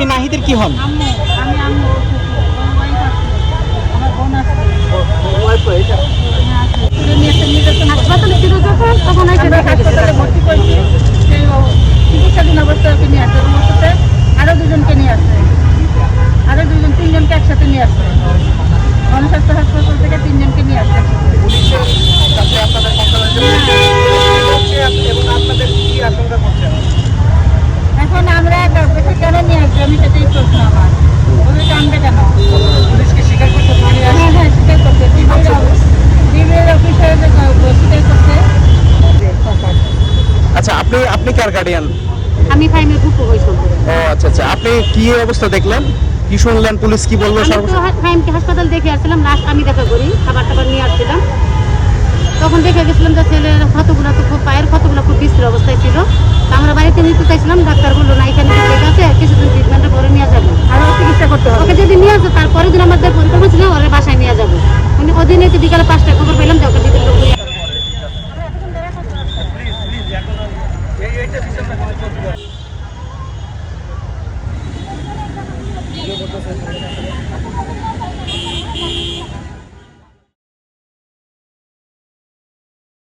আপনি নাহিদের কি হন? দুজনকে নিয়ে আসছে আরও দুজন তিনজনকে একসাথে নিয়ে আসছে গণস্বাস্থ্য হাসপাতাল থেকে তিনজনকে নিয়ে আসছে পুলিশের কাছে আপনাদের এবং আপনাদের কি আশঙ্কা করছেন এখন আমরা বেশি কেন সেটাই প্রশ্ন আমার। ওদের টানবে কেন? পুলিশকে স্বীকার করতে পারি হ্যাঁ হ্যাঁ স্বীকার করছে ডিবির অফিসার স্বীকার করছে আচ্ছা আপনি আপনি কার গার্ডিয়ান আমি ফাইমের গ্রুপ হই সম্পর্কে। ও আচ্ছা আচ্ছা। আপনি কি অবস্থা দেখলেন? কি শুনলেন? পুলিশ কি বলল সর্বশেষ? ফাইমকে হাসপাতাল দেখে আসছিলাম লাস্ট আমি দেখা করি খাবার টাবার নিয়ে আসছিলাম। তখন দেখে গেছিলাম যে ছেলের ক্ষতগুলো তো খুব পায়ের ক্ষতগুলো দিন আমাদের পরিকল্পনা ছিল, ওরে বাসায় নিয়ে যাব। উনি ওদিন একটু বিকালে পাঁচটায় খবর পেলাম যে ওকে দিদির লোক